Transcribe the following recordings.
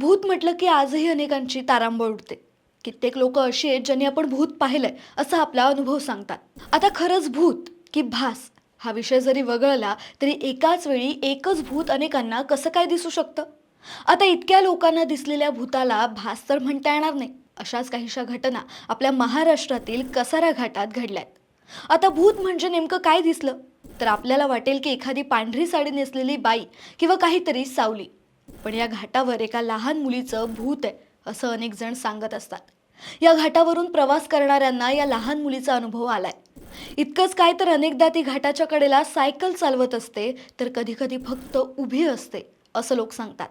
भूत म्हटलं की आजही अनेकांची तारांबळ उडते. कित्येक लोक अशी आहेत ज्यांनी आपण भूत पाहिलंय असा आपला अनुभव सांगतात. आता खरंच भूत की भास हा विषय जरी वगळला तरी एकाच वेळी एकच भूत अनेकांना कसं काय दिसू शकतं? आता इतक्या लोकांना दिसलेल्या भूताला भास तर म्हणता येणार नाही. अशाच काहीशा घटना आपल्या महाराष्ट्रातील कसारा घाटात घडल्यात. आता भूत म्हणजे नेमकं काय दिसलं? तर आपल्याला वाटेल की एखादी पांढरी साडी नेसलेली बाई किंवा काहीतरी सावली. पण या घाटावर एका लहान मुलीचं भूत आहे असं अनेक जण सांगत असतात. या घाटावरून प्रवास करणाऱ्यांना या लहान मुलीचा अनुभव आलाय. इतकंच काय तर अनेकदा ती घाटाच्या कडेला सायकल चालवत असते तर कधी कधी फक्त उभी असते असं लोक सांगतात.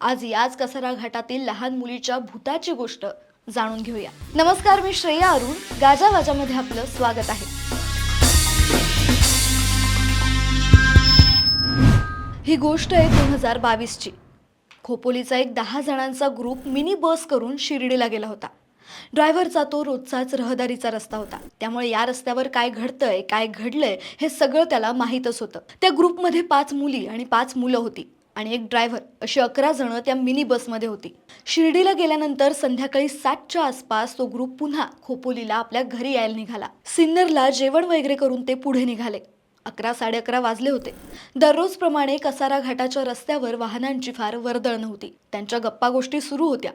आज याच कसारा घाटातील लहान मुलीच्या भूताची गोष्ट जाणून घेऊया. नमस्कार मी श्रेया अरुण. गाजावाजामध्ये आपलं स्वागत आहे. ही गोष्ट आहे दोन हजार बावीसची. खोपोलीचा एक दहा जणांचा ग्रुप मिनी बस करून शिर्डीला गेला होता. ड्रायव्हरचा तो रोजचाच रहदारीचा रस्ता होता. त्यामुळे या रस्त्यावर काय घडतंय काय घडलंय हे सगळं त्याला माहीतच होतं. त्या ग्रुपमध्ये पाच मुली आणि पाच मुलं होती आणि एक ड्रायव्हर अशी अकरा जण त्या मिनी बसमध्ये होती. शिर्डीला गेल्यानंतर संध्याकाळी सातच्या आसपास तो ग्रुप पुन्हा खोपोलीला आपल्या घरी यायला निघाला. सिन्नरला जेवण वगैरे करून ते पुढे निघाले. अकरा साडे अकरा वाजले होते. दररोजप्रमाणे कसारा घाटाच्या रस्त्यावर वाहनांची फार वर्दळ नव्हती. त्यांच्या गप्पा गोष्टी सुरू होत्या.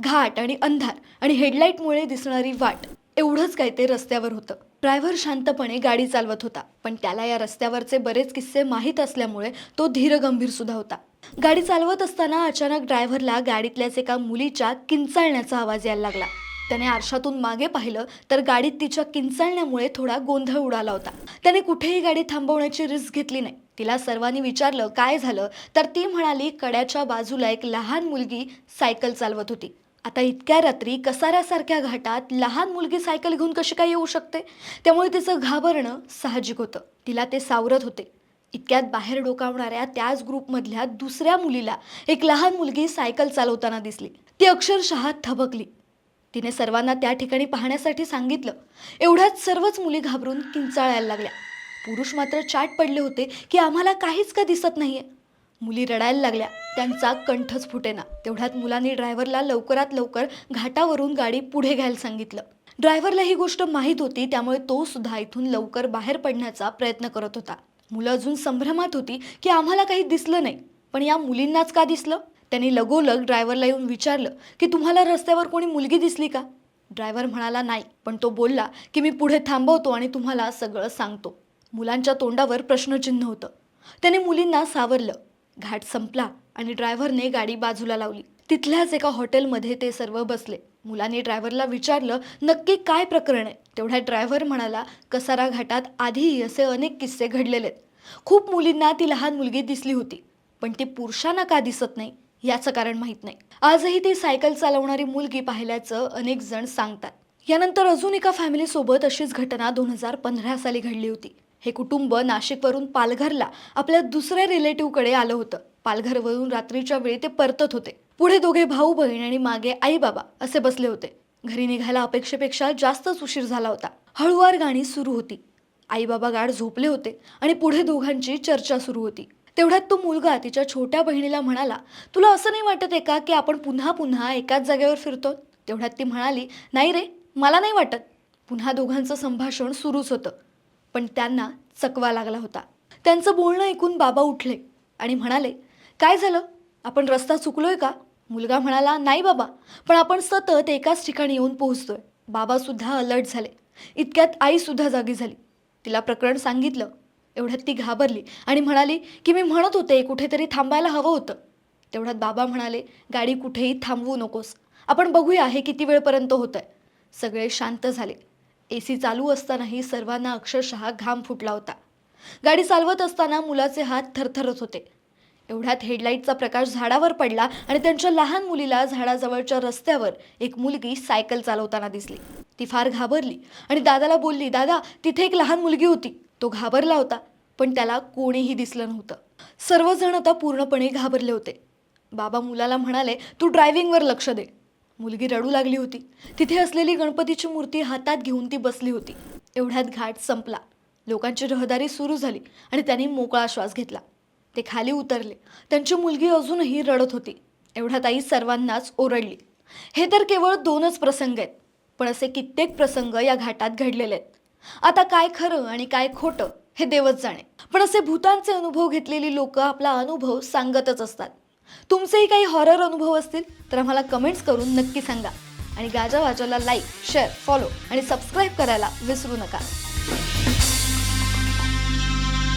घाट आणि अंधार आणि हेडलाईटमुळे दिसणारी वाट एवढंच काय ते रस्त्यावर होतं. ड्रायव्हर शांतपणे गाडी चालवत होता पण त्याला या रस्त्यावरचे बरेच किस्से माहीत असल्यामुळे तो धीरगंभीर सुद्धा होता. गाडी चालवत असताना अचानक ड्रायव्हरला गाडीतल्याच एका मुलीच्या किंचाळण्याचा आवाज यायला लागला. त्याने आरशातून मागे पाहिलं तर गाडीत तिच्या किंचाळण्यामुळे थोडा गोंधळ उडाला होता. त्याने कुठेही गाडी थांबवण्याची रिस्क घेतली नाही. तिला सर्वांनी विचारलं काय झालं? तर ती म्हणाली कड्याच्या बाजूला एक लहान मुलगी सायकल चालवत होती. आता इतक्या रात्री कसाऱ्यासारख्या घाटात लहान मुलगी सायकल घेऊन कशी काय येऊ शकते? त्यामुळे तिचं घाबरणं साहजिक होतं. तिला ते सावरत होते. इतक्यात बाहेर डोकावणाऱ्या त्याच ग्रुपमधल्या दुसऱ्या मुलीला एक लहान मुलगी सायकल चालवताना दिसली. ती अक्षरशः थबकली. तिने सर्वांना त्या ठिकाणी पाहण्यासाठी सांगितलं. एवढ्यात सर्वच मुली घाबरून किंचाळायला लागल्या. पुरुष मात्र चाट पडले होते की आम्हाला काहीच का दिसत नाहीये. मुली रडायला लागल्या. त्यांचा कंठच फुटेना तेवढ्यात मुलांनी ड्रायव्हरला लवकरात लवकर घाटावरून गाडी पुढे घ्यायला सांगितलं. ड्रायव्हरला ही गोष्ट माहीत होती त्यामुळे तो सुद्धा इथून लवकर बाहेर पडण्याचा प्रयत्न करत होता. मुलं अजून संभ्रमात होती की आम्हाला काही दिसलं नाही. पण या मुलींनाच का दिसलं? त्यांनी लगोलग ड्रायव्हरला येऊन विचारलं की तुम्हाला रस्त्यावर कोणी मुलगी दिसली का? ड्रायव्हर म्हणाला नाही. पण तो बोलला की मी पुढे थांबवतो आणि तुम्हाला सगळं सांगतो. मुलांच्या तोंडावर प्रश्नचिन्ह होतं. त्याने मुलींना सावरलं. घाट संपला आणि ड्रायव्हरने गाडी बाजूला लावली. तिथल्याच एका हॉटेलमध्ये ते सर्व बसले. मुलांनी ड्रायव्हरला विचारलं नक्की काय प्रकरण आहे? तेवढ्या ड्रायव्हर म्हणाला कसारा घाटात आधीही असे अनेक किस्से घडलेले आहेत. खूप मुलींना ती लहान मुलगी दिसली होती पण ती पुरुषांना का दिसत नाही? याचं कारण माहीत नाही. आजही ती सायकल चालवणारी मुलगी पाहिल्याचं अनेक जण सांगतात. यानंतर अजून एका फॅमिलीसोबत अशीच घटना दोन हजार पंधरा साली घडली होती. हे कुटुंब नाशिकवरून पालघरला आपल्या दुसऱ्या रिलेटिव्हकडे आलं होतं. पालघरवरून रात्रीच्या वेळी ते परतत होते. पुढे दोघे भाऊ बहीण आणि मागे आई बाबा असे बसले होते. घरी निघायला अपेक्षेपेक्षा जास्तच उशीर झाला होता. हळुवार गाणी सुरू होती. आई बाबा गाड झोपले होते आणि पुढे दोघांची चर्चा सुरू होती. तेवढ्यात तो मुलगा तिच्या छोट्या बहिणीला म्हणाला तुला असं नाही वाटत आहे का की आपण पुन्हा पुन्हा एकाच जागेवर फिरतो तेवढ्यात ती म्हणाली नाही रे मला नाही वाटत. पुन्हा दोघांचं संभाषण सुरूच होतं पण त्यांना चकवा लागला होता. त्यांचं बोलणं ऐकून बाबा उठले आणि म्हणाले काय झालं? आपण रस्ता चुकलोय का? मुलगा म्हणाला नाही बाबा पण आपण सतत एकाच ठिकाणी येऊन पोहोचतोय. बाबासुद्धा अलर्ट झाले. इतक्यात आईसुद्धा जागी झाली. तिला प्रकरण सांगितलं. एवढ्यात ती घाबरली आणि म्हणाली की मी म्हणत होते कुठेतरी थांबायला हवं होतं. तेवढ्यात बाबा म्हणाले गाडी कुठेही थांबवू नकोस. आपण बघूया हे किती वेळपर्यंत होतंय. सगळे शांत झाले. ए सी चालू असतानाही सर्वांना अक्षरशः घाम फुटला होता. गाडी चालवत असताना मुलाचे हात थरथरत होते. एवढ्यात हेडलाईटचा प्रकाश झाडावर पडला आणि त्यांच्या लहान मुलीला झाडाजवळच्या रस्त्यावर एक मुलगी सायकल चालवताना दिसली. ती फार घाबरली आणि दादाला बोलली दादा तिथे एक लहान मुलगी होती. तो घाबरला होता पण त्याला कोणीही दिसलं नव्हतं. सर्वजण आता पूर्णपणे घाबरले होते. बाबा मुलाला म्हणाले तू ड्रायव्हिंगवर लक्ष दे. मुलगी रडू लागली होती. तिथे असलेली गणपतीची मूर्ती हातात घेऊन ती बसली होती. एवढ्यात घाट संपला. लोकांची रहदारी सुरू झाली आणि त्यांनी मोकळा श्वास घेतला. ते खाली उतरले. त्यांची मुलगी अजूनही रडत होती. एवढ्यात आई सर्वांनाच ओरडली. हे तर केवळ दोनच प्रसंग आहेत पण असे कित्येक प्रसंग या घाटात घडलेले आहेत. आता काय खरं आणि काय खोटं हे देवच जाणे. पण असे भूतांचे अनुभव घेतलेली लोक आपला अनुभव सांगतच असतात. तुमचेही काही हॉरर अनुभव असतील तर आम्हाला कमेंट्स करून नक्की सांगा. आणि गाजा वाजाला लाईक शेअर फॉलो आणि सबस्क्राईब करायला विसरू नका.